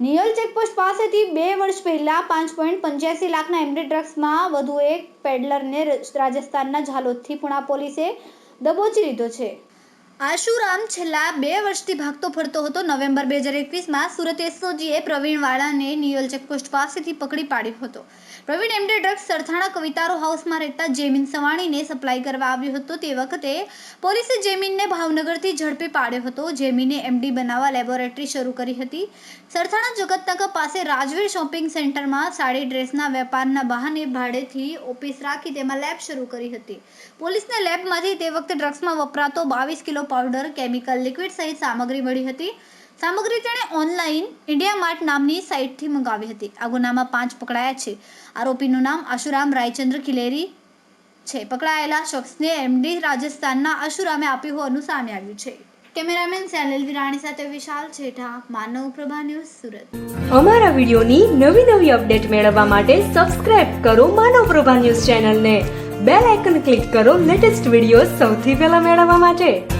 નિયલ checkpost પાસેથી બે વર્ષ પહેલા પાંચ પોઈન્ટ પંચ્યાસી લાખના એમડી ડ્રગ્સમાં વધુ એક પેડલરને રાજસ્થાનના ઝાલોદથી પુણા પોલીસે દબોચી લીધો છે. આશુરામ છેલ્લા બે વર્ષથી ભાગતો ફરતો હતો. નવેમ્બર બે હજાર એકવીસમાં સુરત એસઓજીએ પ્રવીણ વાળાને નિયલ ચેકપોસ્ટ પાસેથી પકડી પાડ્યો હતો. પ્રવીણ એમડી ડ્રગ્સ સરથાણા કવિતારો હાઉસમાં રહેતા જેમીન સવાણીને સપ્લાય કરવા આવ્યો હતો. તે વખતે પોલીસે જેમીનને ભાવનગરથી ઝડપી પાડ્યો હતો. જેમીને એમડી બનાવવા લેબોરેટરી શરૂ કરી હતી. સરથાણા જગતનગર પાસે રાજવીર શોપિંગ સેન્ટરમાં સાડી ડ્રેસના વેપારના બહાને ભાડેથી ઓફિસ રાખી તેમાં લેબ શરૂ કરી હતી. પોલીસને લેબમાંથી તે વખતે ડ્રગ્સમાં વપરાતો બાવીસ કિલો પાવડર કેમિકલ લિક્વિડ સહિત સામગ્રી મળી હતી. સામગ્રી તેણે ઓનલાઈન ઇન્ડિયા માર્ટ નામની સાઇટથી મંગાવી હતી. આ ગુનામાં પાંચ પકડાયા છે. આરોપીનું નામ આશુરામ રાયચંદ્ર ખિલેરી છે. પકડાયેલા શખ્સને એમડી રાજસ્થાનના આશુરામે આપ્યું હોવાનું સામે આવ્યું છે. કેમેરામેન સેનલ વિરાણી સાથે વિશાલ છેઠા માનવ પ્રભા ન્યૂઝ સુરત. અમારા વિડિયોની નવી નવી અપડેટ મેળવવા માટે સબસ્ક્રાઇબ કરો માનવ પ્રભા ન્યૂઝ ચેનલને. બેલ આઇકન ક્લિક કરો લેટેસ્ટ વીડિયો સૌથી પહેલા મેળવવા માટે.